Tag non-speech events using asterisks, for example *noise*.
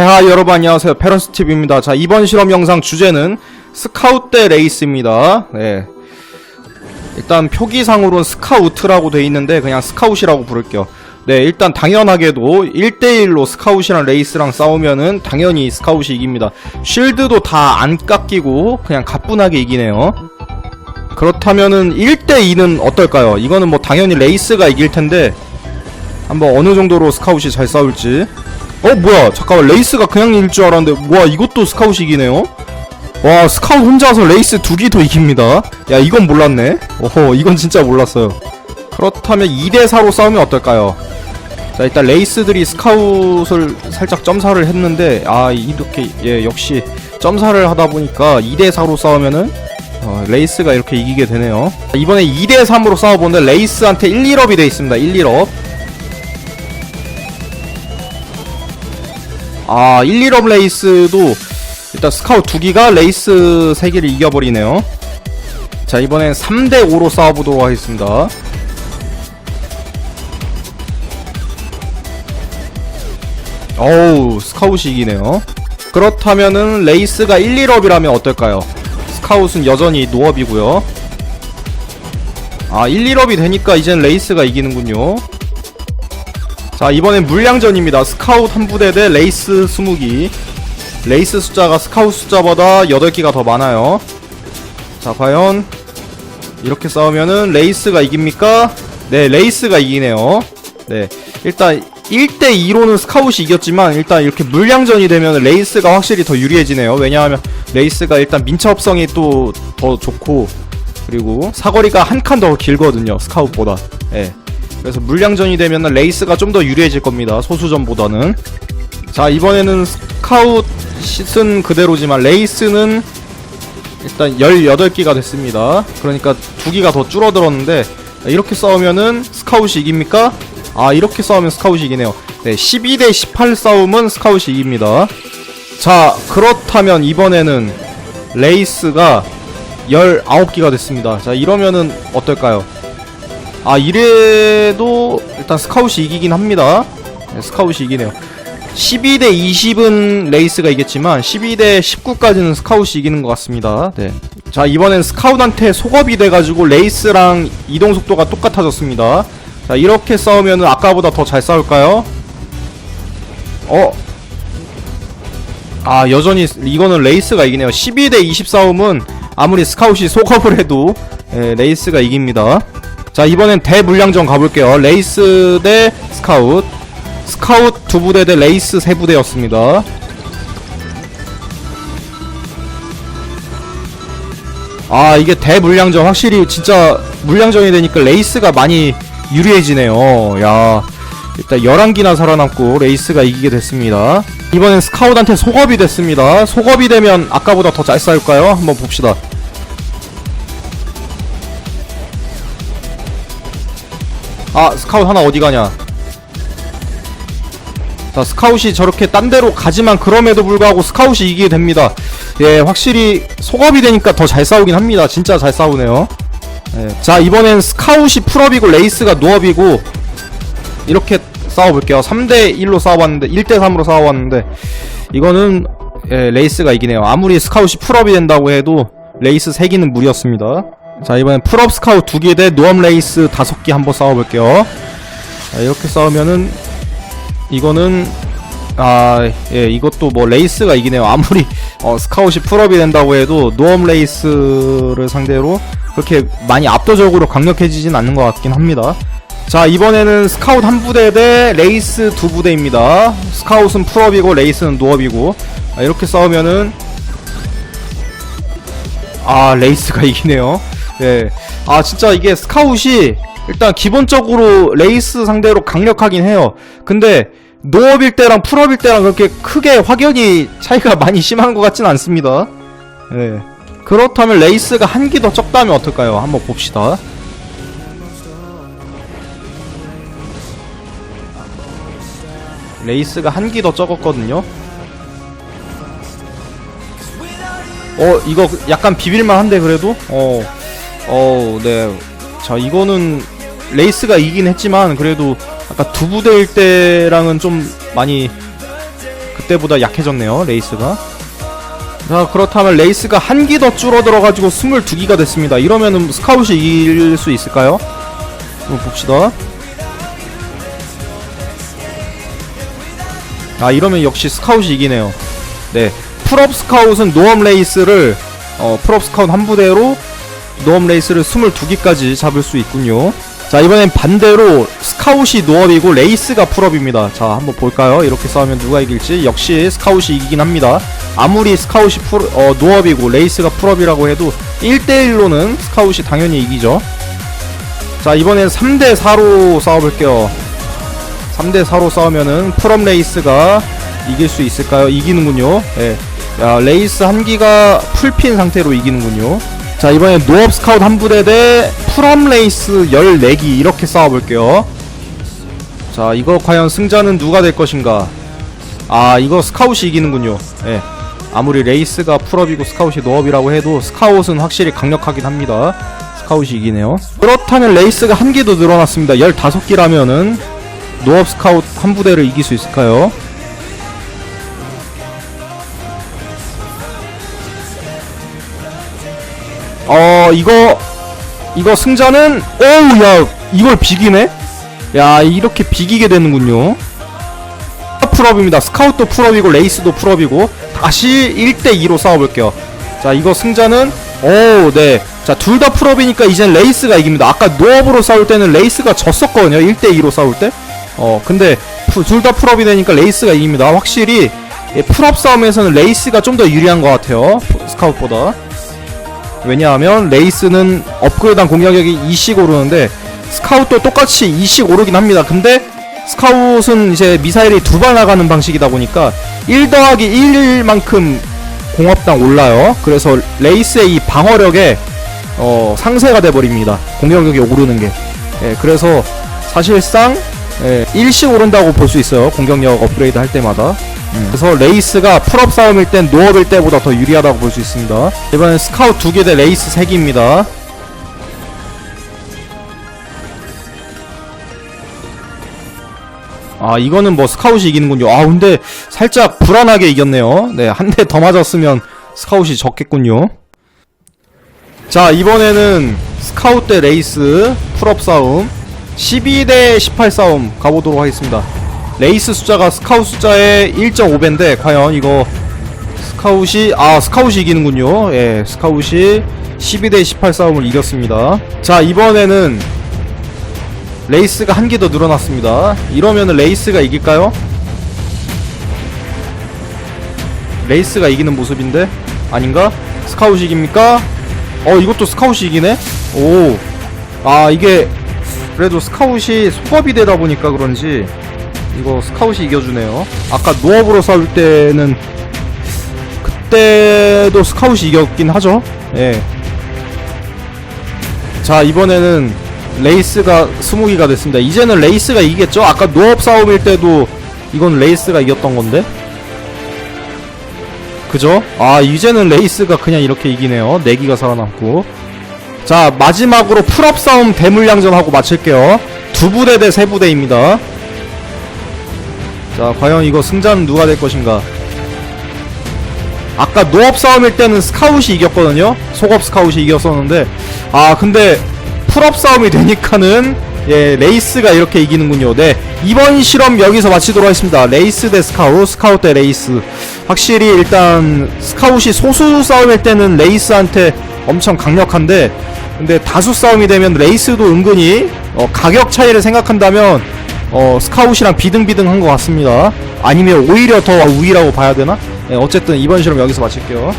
폐하 여러분 안녕하세요. 페런스TV입니다. 자 이번 실험 영상 주제는 스카우트 레이스입니다. 네. 일단 표기상으로는 스카우트라고 돼 있는데 그냥 스카웃이라고 부를게요. 네 일단 당연하게도 1대1로 스카웃이랑 레이스랑 싸우면은 당연히 스카웃이 이깁니다. 쉴드도 다 안 깎이고 그냥 가뿐하게 이기네요. 그렇다면은 1대2는 어떨까요? 이거는 뭐 당연히 레이스가 이길 텐데 한번 어느 정도로 스카웃이 잘 싸울지 어 뭐야? 잠깐만 레이스가 그냥 이길 줄 알았는데 와 이것도 스카웃이 이기네요? 와 스카웃 혼자서 레이스 두 개도 이깁니다. 야 이건 몰랐네. 오호 이건 진짜 몰랐어요. 그렇다면 2대4로 싸우면 어떨까요? 자 일단 레이스들이 스카웃을 살짝 점사를 했는데 아 이렇게 예 역시 점사를 하다 보니까 2대4로 싸우면은 어, 레이스가 이렇게 이기게 되네요. 자, 이번에 2대3으로 싸워보는데 레이스한테 1, 1업이 돼 있습니다. 1, 1업 아 1, 1업 레이스도 일단 스카웃 두 기가 레이스 3개를 이겨버리네요. 자 이번엔 3대5로 싸워보도록 하겠습니다. 어우 스카웃이 이기네요. 그렇다면은 레이스가 1, 1업이라면 어떨까요? 스카웃은 여전히 노업이고요. 아 1, 1업이 되니까 이젠 레이스가 이기는군요 자 이번엔 물량전입니다. 스카웃 한 부대 대 레이스 20기. 레이스 숫자가 스카웃 숫자보다 8기가 더 많아요. 자 과연 이렇게 싸우면은 레이스가 이깁니까? 네 레이스가 이기네요. 네 일단 1대2로는 스카웃이 이겼지만 일단 이렇게 물량전이 되면 레이스가 확실히 더 유리해지네요. 왜냐하면 레이스가 일단 민첩성이 또 더 좋고 그리고 사거리가 한 칸 더 길거든요 스카웃보다. 예. 그래서 물량전이 되면 레이스가 좀 더 유리해질 겁니다 소수전보다는. 자 이번에는 스카웃은 그대로지만 레이스는 일단 18기가 됐습니다. 그러니까 2기가 더 줄어들었는데 이렇게 싸우면은 스카웃이 이깁니까? 아 이렇게 싸우면 스카웃이 이기네요. 네 12대 18 싸움은 스카웃이 이깁니다. 자 그렇다면 이번에는 레이스가 19기가 됐습니다. 자 이러면은 어떨까요 아 이래도 일단 스카웃이 이기긴 합니다 네, 스카웃이 이기네요 12대 20은 레이스가 이겼지만 12대 19까지는 스카웃이 이기는 것 같습니다 네. 자 이번엔 스카웃한테 속업이 돼가지고 레이스랑 이동 속도가 똑같아졌습니다 자 이렇게 싸우면은 아까보다 더 잘 싸울까요? 어? 아 여전히 이거는 레이스가 이기네요 12대 20 싸움은 아무리 스카웃이 속업을 해도 예, 레이스가 이깁니다 자 이번엔 대물량전 가볼게요. 레이스 대 스카웃. 스카웃 두 부대 대 레이스 세 부대였습니다. 아 이게 대물량전 확실히 진짜 물량전이 되니까 레이스가 많이 유리해지네요. 야 일단 11기나 살아남고 레이스가 이기게 됐습니다. 이번엔 스카웃한테 속업이 됐습니다. 속업이 되면 아까보다 더 잘 싸울까요? 한번 봅시다 아 스카웃 하나 어디 가냐? 자 스카웃이 저렇게 딴 데로 가지만 그럼에도 불구하고 스카웃이 이기게 됩니다. 예 확실히 속업이 되니까 더 잘 싸우긴 합니다. 진짜 잘 싸우네요. 예, 자 이번엔 스카웃이 풀업이고 레이스가 노업이고 이렇게 싸워볼게요. 3대1로 싸워봤는데 1대3으로 싸워봤는데 이거는 예, 레이스가 이기네요. 아무리 스카웃이 풀업이 된다고 해도 레이스 3기는 무리였습니다 자 이번엔 풀업 스카웃 2개 대 노업 레이스 5개 한번 싸워볼게요 자, 이렇게 싸우면은 이거는 아, 예, 이것도 뭐 레이스가 이기네요. 아무리 *laughs* 어, 스카웃이 풀업이 된다고 해도 노엄 레이스를 상대로 그렇게 많이 압도적으로 강력해지진 않는 것 같긴 합니다. 자, 이번에는 스카웃 한 부대 대 레이스 두 부대입니다. 스카웃은 풀업이고 레이스는 노업이고 아, 이렇게 싸우면은 아, 레이스가 *laughs* 이기네요. 예. 아, 진짜 이게 스카웃이 일단 기본적으로 레이스 상대로 강력하긴 해요. 근데 노업일 때랑 풀업일 때랑 그렇게 크게 확연히 차이가 *laughs* 많이 심한 것 같진 않습니다. 예. 그렇다면 레이스가 한 기 더 적다면 어떨까요? 한번 봅시다. 레이스가 한 기 더 적었거든요. 어, 이거 약간 비빌만 한데, 그래도? 어, 어, 네. 자, 이거는 레이스가 이긴 했지만, 그래도 아까 두 부대일 때랑은 좀 많이 그때보다 약해졌네요 레이스가. 자 그렇다면 레이스가 한 기 더 줄어들어가지고 22기가 됐습니다. 이러면은 스카웃이 이길 수 있을까요? 한번 봅시다. 아 이러면 역시 스카웃이 이기네요. 네. 풀업 스카웃은 노엄 레이스를 어 풀업 스카웃 한 부대로 노엄 레이스를 22기까지 잡을 수 있군요. 자 이번엔 반대로 스카웃이 노업이고 레이스가 풀업입니다. 자 한번 볼까요? 이렇게 싸우면 누가 이길지? 역시 스카웃이 이기긴 합니다. 아무리 스카웃이 풀, 어, 노업이고 레이스가 풀업이라고 해도 1대1로는 스카웃이 당연히 이기죠. 자 이번엔 3대4로 싸워볼게요. 3대4로 싸우면은 풀업 레이스가 이길 수 있을까요? 이기는군요. 예. 야 레이스 한기가 풀핀 상태로 이기는군요 자 이번엔 노업 스카웃 한 부대 대 풀업 레이스 14기 이렇게 싸워볼게요. 자 이거 과연 승자는 누가 될 것인가? 아 이거 스카웃이 이기는군요. 예. 아무리 레이스가 풀업이고 스카웃이 노업이라고 해도 스카웃은 확실히 강력하긴 합니다. 스카웃이 이기네요. 그렇다면 레이스가 한 개도 늘어났습니다. 15기라면은 노업 스카웃 한 부대를 이길 수 있을까요? 어 이거 이거 승자는 오우 야 이걸 비기네? 야 이렇게 비기게 되는군요. 풀업입니다. 스카웃도 풀업이고 레이스도 풀업이고 다시 1대2로 싸워볼게요. 자 이거 승자는 오네자 둘 다 풀업이니까 이젠 레이스가 이깁니다. 아까 노업으로 싸울 때는 레이스가 졌었거든요. 1대2로 싸울 때어 근데 둘 다 풀업이 되니까 레이스가 이깁니다. 확실히 예, 풀업 싸움에서는 레이스가 좀 더 유리한 것 같아요. 스카웃보다 왜냐하면 레이스는 업그레이드한 공격력이 2씩 오르는데 스카웃도 똑같이 2씩 오르긴 합니다. 근데 스카웃은 이제 미사일이 두 발 나가는 방식이다 보니까 1 더하기 1만큼 공업당 올라요. 그래서 레이스의 이 방어력에 어, 상쇄가 돼버립니다. 공격력이 오르는 게. 예, 그래서 사실상 예, 1씩 오른다고 볼 수 있어요. 공격력 업그레이드 할 때마다. 음, 그래서 레이스가 풀업 싸움일 땐 노업일 때보다 더 유리하다고 볼 수 있습니다. 이번엔 스카웃 두개 대 레이스 3개입니다. 아 이거는 뭐 스카웃이 이기는군요. 아 근데 살짝 불안하게 이겼네요. 네 한 대 더 맞았으면 스카웃이 졌겠군요. 자 이번에는 스카웃 대 레이스 풀업 싸움 12 대 18 싸움 가보도록 하겠습니다. 레이스 숫자가 스카웃 숫자의 1.5배인데 과연 이거 스카웃이 아 스카웃이 이기는군요. 예 스카웃이 12대 18 싸움을 이겼습니다. 자 이번에는 레이스가 한 개 더 늘어났습니다. 이러면은 레이스가 이길까요? 레이스가 이기는 모습인데 아닌가? 스카웃이 이깁니까? 어 이것도 스카웃이 이기네? 오. 아 이게 그래도 스카웃이 소업이 되다 보니까 그런지 이거 스카웃이 이겨주네요. 아까 노업으로 싸울 때는 그때도 스카웃이 이겼긴 하죠. 예. 자 이번에는 레이스가 20기가 됐습니다. 이제는 레이스가 이기겠죠? 아까 노업 싸움일 때도 이건 레이스가 이겼던 건데? 그죠? 아 이제는 레이스가 그냥 이렇게 이기네요. 4기가 살아남고 자 마지막으로 풀업 싸움 대물량전하고 마칠게요. 두 부대 대 세 부대입니다. 자 과연 이거 승자는 누가 될 것인가? 아까 노업 싸움일 때는 스카웃이 이겼거든요. 속업 스카웃이 이겼었는데 아 근데 풀업 싸움이 되니까는 예 레이스가 이렇게 이기는군요. 네 이번 실험 여기서 마치도록 하겠습니다. 레이스 대 스카웃, 스카웃 대 레이스. 확실히 일단 스카웃이 소수 싸움일 때는 레이스한테 엄청 강력한데 근데 다수 싸움이 되면 레이스도 은근히 어, 가격 차이를 생각한다면 어, 스카웃이랑 비등비등한 것 같습니다. 아니면 오히려 더 우위라고 봐야 되나? 네, 어쨌든 이번 실험 여기서 마칠게요.